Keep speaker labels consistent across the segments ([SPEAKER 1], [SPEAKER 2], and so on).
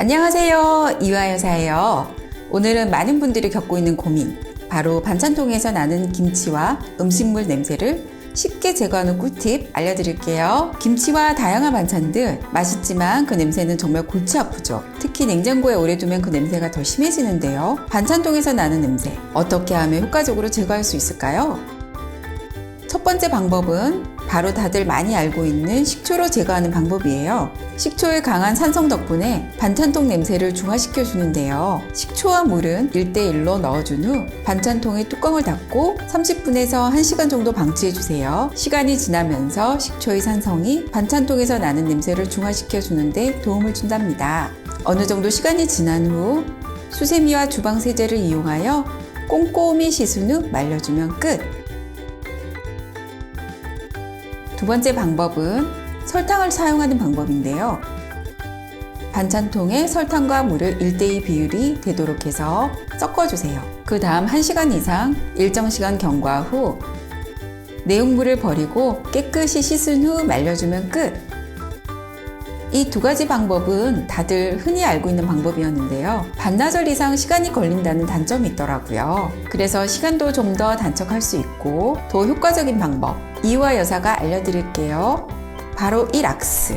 [SPEAKER 1] 안녕하세요. 이화여사예요. 오늘은 많은 분들이 겪고 있는 고민, 바로 반찬통에서 나는 김치와 음식물 냄새를 쉽게 제거하는 꿀팁 알려드릴게요. 김치와 다양한 반찬들 맛있지만 그 냄새는 정말 골치 아프죠. 특히 냉장고에 오래 두면 그 냄새가 더 심해지는데요. 반찬통에서 나는 냄새 어떻게 하면 효과적으로 제거할 수 있을까요? 첫 번째 방법은 바로 다들 많이 알고 있는 식초로 제거하는 방법이에요. 식초의 강한 산성 덕분에 반찬통 냄새를 중화시켜 주는데요. 식초와 물은 1대1로 넣어준 후 반찬통의 뚜껑을 닫고 30분에서 1시간 정도 방치해 주세요. 시간이 지나면서 식초의 산성이 반찬통에서 나는 냄새를 중화시켜 주는데 도움을 준답니다. 어느 정도 시간이 지난 후 수세미와 주방 세제를 이용하여 꼼꼼히 씻은 후 말려주면 끝. 두 번째 방법은 설탕을 사용하는 방법인데요. 반찬통에 설탕과 물을 1대2 비율이 되도록 해서 섞어주세요. 그 다음 1시간 이상 일정 시간 경과 후 내용물을 버리고 깨끗이 씻은 후 말려주면 끝. 이 두 가지 방법은 다들 흔히 알고 있는 방법이었는데요. 반나절 이상 시간이 걸린다는 단점이 있더라고요. 그래서 시간도 좀 더 단축할 수 있고 더 효과적인 방법 이화 여사가 알려드릴게요. 바로 이 락스.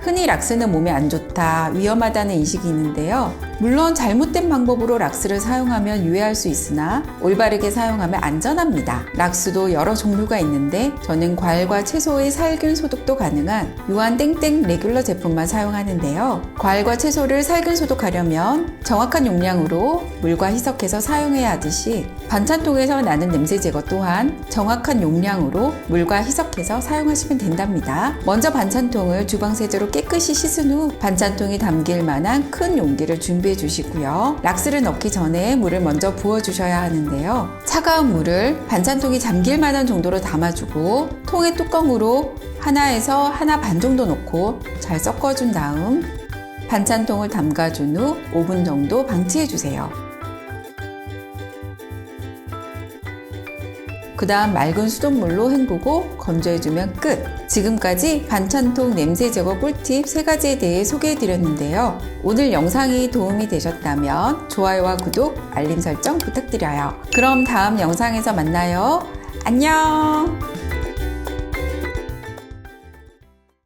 [SPEAKER 1] 흔히 락스는 몸에 안 좋다, 위험하다는 인식이 있는데요. 물론 잘못된 방법으로 락스를 사용하면 유해할 수 있으나 올바르게 사용하면 안전합니다. 락스도 여러 종류가 있는데 저는 과일과 채소의 살균 소독도 가능한 유한 땡땡 레귤러 제품만 사용하는데요. 과일과 채소를 살균 소독하려면 정확한 용량으로 물과 희석해서 사용해야 하듯이 반찬통에서 나는 냄새 제거 또한 정확한 용량으로 물과 희석해서 사용하시면 된답니다. 먼저 반찬통을 주방 세제로 깨끗이 씻은 후 반찬통이 담길 만한 큰 용기를 준비해 주시고요. 락스를 넣기 전에 물을 먼저 부어 주셔야 하는데요. 차가운 물을 반찬통이 잠길 만한 정도로 담아주고 통의 뚜껑으로 하나에서 하나 반 정도 넣고 잘 섞어준 다음 반찬통을 담가준 후 5분 정도 방치해 주세요. 그 다음 맑은 수돗물로 헹구고 건조해주면 끝! 지금까지 반찬통 냄새 제거 꿀팁 3가지에 대해 소개해드렸는데요. 오늘 영상이 도움이 되셨다면 좋아요와 구독, 알림 설정 부탁드려요. 그럼 다음 영상에서 만나요. 안녕!